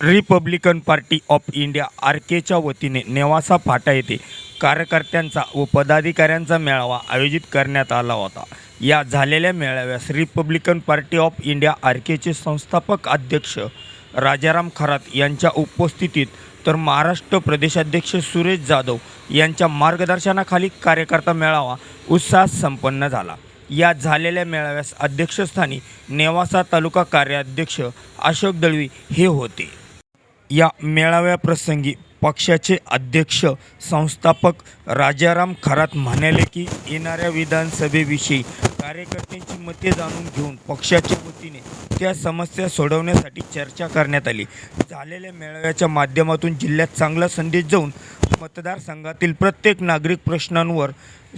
Republican Party of India R केच्या वतीने नेवासा फाटा येथे कार्यकर्त्यांचा व पदाधिकाऱ्यांचा मेळावा आयोजित करण्यात आला होता. या झालेल्या मेळाव्यास Republican Party of India R केचे संस्थापक अध्यक्ष राजाराम खरात यांच्या उपस्थितीत तर महाराष्ट्र प्रदेशाध्यक्ष सुरेश जाधव यांच्या मार्गदर्शनाखाली कार्यकर्ता मेळावा उत्साहात संपन्न झाला. या झालेल्या मेळाव्यास अध्यक्षस्थानी नेवासा तालुका कार्याध्यक्ष अशोक दळवी हे होते. या मेळाव्याप्रसंगी पक्षाचे अध्यक्ष संस्थापक राजाराम खरात म्हणाले की येणाऱ्या विधानसभेविषयी कार्यकर्त्यांची मते जाणून घेऊन पक्षाच्या वतीने त्या समस्या सोडवण्यासाठी चर्चा करण्यात आली. झालेल्या मेळाव्याच्या माध्यमातून जिल्ह्यात चांगला संदेश जाऊन मतदारसंघातील प्रत्येक नागरिक प्रश्नांवर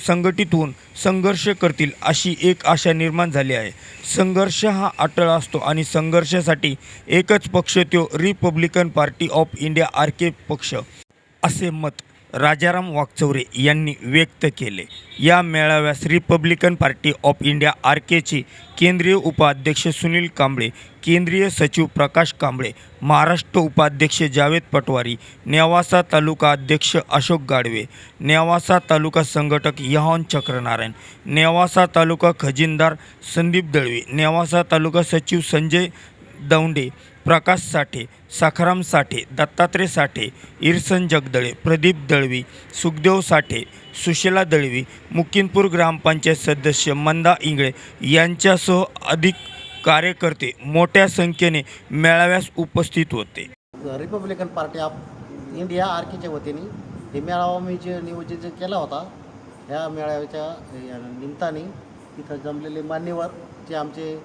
संघटित होऊन संघर्ष करतील अशी एक आशा निर्माण झाली आहे. संघर्ष हा अटळ असतो आणि संघर्षासाठी एकच पक्ष तो Republican Party of India R K पक्ष असे मत राजाराम वाकचौरे यांनी व्यक्त केले. या मेळाव्यास Republican Party of India R केचे केंद्रीय उपाध्यक्ष सुनील कांबळे केंद्रीय सचिव प्रकाश कांबळे महाराष्ट्र उपाध्यक्ष जावेद पटवारी नेवासा तालुका अध्यक्ष अशोक गाडवे नेवासा तालुका संघटक यहान चक्रनारायण नेवासा तालुका खजिनदार संदीप दळवे नेवासा तालुका सचिव संजय दौंडे प्रकाश साठे सखाराम साठे दत्तात्रय साठे इरसन जगदळे प्रदीप दळवी सुखदेव साठे सुशीला दळवी मुकिनपूर ग्रामपंचायत सदस्य मंदा इंगळे यांच्यासह अधिक कार्यकर्ते मोठ्या संख्येने मेळाव्यास उपस्थित होते. रिपब्लिकन पार्टी ऑफ इंडिया आरकेच्या वतीने हे मेळावा मी जे नियोजित जे केला होता ह्या मेळाव्याच्या निमित्ताने इथं जमलेले मान्यवर जे आमचे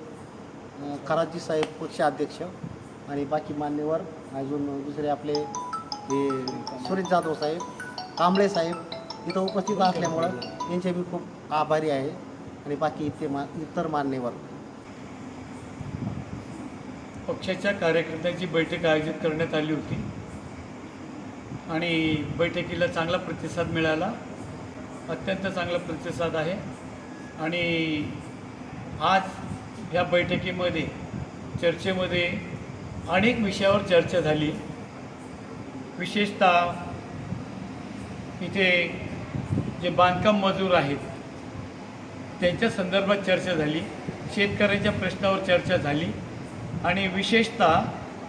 खराजी साहेब पक्षाध्यक्ष आणि बाकी मान्यवर अजून दुसरे आपले हे सुरेश जाधव साहेब कांबळे साहेब इथं उपस्थित असल्यामुळं त्यांचे मी खूप आभारी आहे. आणि बाकी इथे मा इतर मान्यवर. पक्षाच्या कार्यकर्त्यांची बैठक आयोजित करण्यात आली होती. आणि बैठकीला चांगला प्रतिसाद मिळाला. अत्यंत चांगला प्रतिसाद आहे. आणि आज या बैठकीमध्ये चर्चेमध्ये अनेक विषयावर चर्चा झाली. विशेषतः इथे जे बांधकाम मजूर आहेत त्यांच्या संदर्भात चर्चा झाली. शेतकऱ्यांच्या प्रश्नावर चर्चा झाली. आणि विशेषतः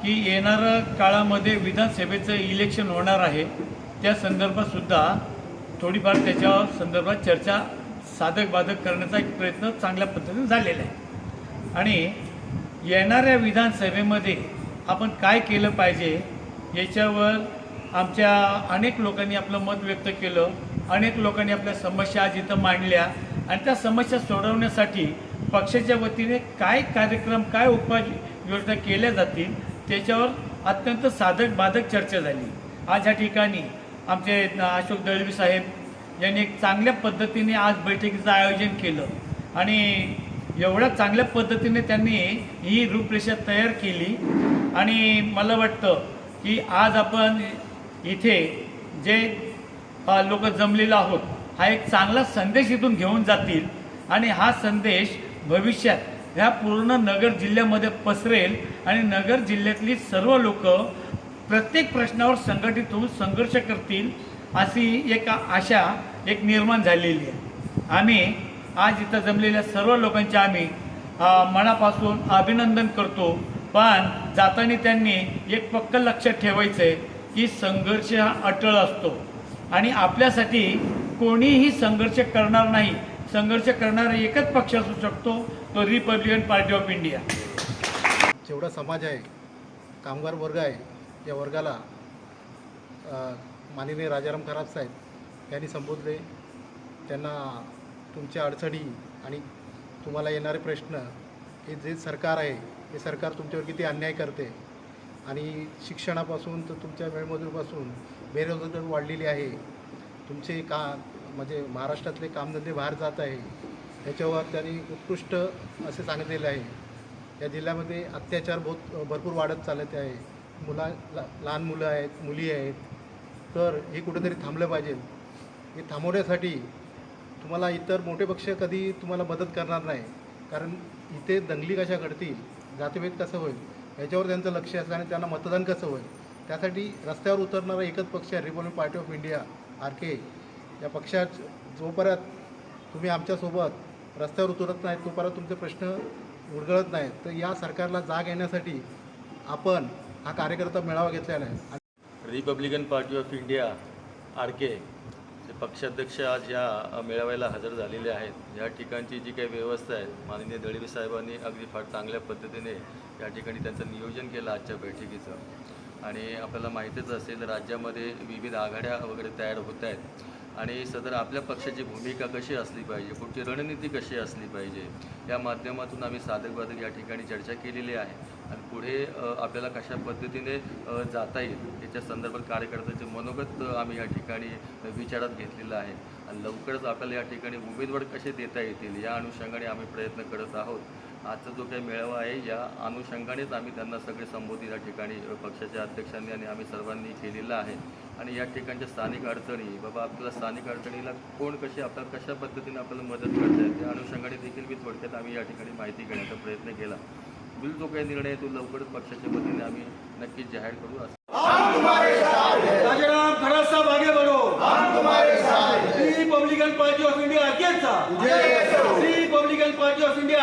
की येणाऱ्या काळामध्ये विधानसभेचं इलेक्शन होणार आहे त्या संदर्भातसुद्धा थोडीफार त्याच्या संदर्भात चर्चा साधक बाधक करण्याचा एक प्रयत्न चांगल्या पद्धतीने झालेला आहे. आणि येणाऱ्या विधानसभेमध्ये आपण काय केलं पाहिजे याच्यावर आमच्या अनेक लोकांनी आपलं मत व्यक्त केलं. अनेक लोकांनी आपल्या समस्या आज इथं मांडल्या. आणि त्या समस्या सोडवण्यासाठी पक्षाच्या वतीने काय कार्यक्रम काय उपाय योजना केल्या जातील त्याच्यावर अत्यंत साधक बाधक चर्चा झाली. आज या ठिकाणी आमचे अशोक दळवी साहेब यांनी एक चांगल्या पद्धतीने आज बैठकीचं आयोजन केलं. आणि एवढ्या चांगल्या पद्धतीने त्यांनी ही रूपरेषा तयार केली. आणि मला वाटतं की आज आपण इथे जे लोक जमलेलो आहोत हा एक चांगला संदेश इथून घेऊन जातील. आणि हा संदेश भविष्यात ह्या पूर्ण नगर जिल्ह्यामध्ये पसरेल. आणि नगर जिल्ह्यातली सर्व लोक प्रत्येक प्रश्नावर संघटित होऊन संघर्ष करतील अशी एक आशा एक निर्माण झालेली आहे. आम्ही आज इथं जमलेल्या सर्व लोकांचे आम्ही मनापासून अभिनंदन करतो. पण जाताना त्यांनी एक पक्क लक्षात ठेवायचं आहे की संघर्ष हा अटळ असतो. आणि आपल्यासाठी कोणीही संघर्ष करणार नाही. संघर्ष करणारा एकच पक्ष असू शकतो तो रिपब्लिकन पार्टी ऑफ इंडिया जेवढा समाज आहे कामगार वर्ग आहे या वर्गाला माननीय राजाराम खराब साहेब यांनी संबोधले. त्यांना तुमच्या अडचणी आणि तुम्हाला येणारे प्रश्न हे जे सरकार आहे हे सरकार तुमच्यावर किती अन्याय करते आणि शिक्षणापासून तर तुमच्या वेळमजुरीपासून बेरोजगारी वाढलेली आहे. तुमचे का म्हणजे महाराष्ट्रातले कामधंदे बाहेर जात आहे याच्यावर त्यांनी उत्कृष्ट असे सांगितलेले आहे. या जिल्ह्यामध्ये अत्याचार बहुत भरपूर वाढत चालत आहे. मुला लहान मुलं आहेत मुली आहेत. तर हे कुठेतरी थांबलं पाहिजे. हे थांबवण्यासाठी तुम्हाला इतर मोठे पक्ष कधी तुम्हाला मदत करणार नाही. कारण इथे दंगली कशा घडतील जातीभेद कसं होईल याच्यावर त्यांचं लक्ष असेल आणि त्यांना मतदान कसं होईल. त्यासाठी रस्त्यावर उतरणारा एकच पक्ष आहे republic party of India R K या पक्षात जोपर्यंत तुम्ही आमच्यासोबत रस्त्यावर उतरत नाहीत तोपर्यंत तुमचे प्रश्न उडगळत नाहीत. तर या सरकारला जाग येण्यासाठी आपण हा कार्यकर्ता मेळावा घेतलेला आहे. Republican Party of India R K पक्षाध्यक्ष आज या मेळाव्याला हजर झालेले आहेत. या ठिकाणची जी काही व्यवस्था आहे माननीय दळवी साहेबांनी अगदी फार चांगल्या पद्धतीने या ठिकाणी त्यांचं नियोजन केलं आजच्या बैठकीचं. आणि आपल्याला माहितीच असेल राज्यामध्ये विविध आघाड्या वगैरे तयार होत आहेत. आणि सदर आपल्या पक्षाची भूमिका कशी असली पाहिजे पुढची रणनीती कशी असली पाहिजे या माध्यमातून आम्ही साधक बाधक या ठिकाणी चर्चा केलेली आहे. आणि पुढे आपल्याला कशा पद्धतीने जाता येईल याच्या संदर्भात कार्यकर्त्याचे मनोगत आम्ही या ठिकाणी विचारात घेतलेलं आहे. आणि लवकरच आपल्याला या ठिकाणी उमेदवार कसे देता येतील या अनुषंगाने आम्ही प्रयत्न करत आहोत. आजचा जो काही मेळावा आहे या अनुषंगानेच आम्ही त्यांना सगळे संबोधित या ठिकाणी पक्षाच्या अध्यक्षांनी आणि आम्ही सर्वांनी केलेलं आहे. आणि या ठिकाणच्या स्थानिक अडचणी बाबा आपल्याला स्थानिक अडचणीला कोण कशी आपल्याला कशा पद्धतीने आपल्याला मदत करता येईल त्या अनुषंगाने देखील मी थोडक्यात आम्ही या ठिकाणी माहिती घेण्याचा प्रयत्न केला. पुढील जो काही निर्णय आहे तो लवकरच पक्षाच्या वतीने आम्ही नक्कीच जाहीर करू. असं राजाराम खरात साहब आगे बढ़ो हम तुम्हारे साथ रिपब्लिकन पार्टी ऑफ इंडिया आगे रिपब्लिकन पार्टी ऑफ इंडिया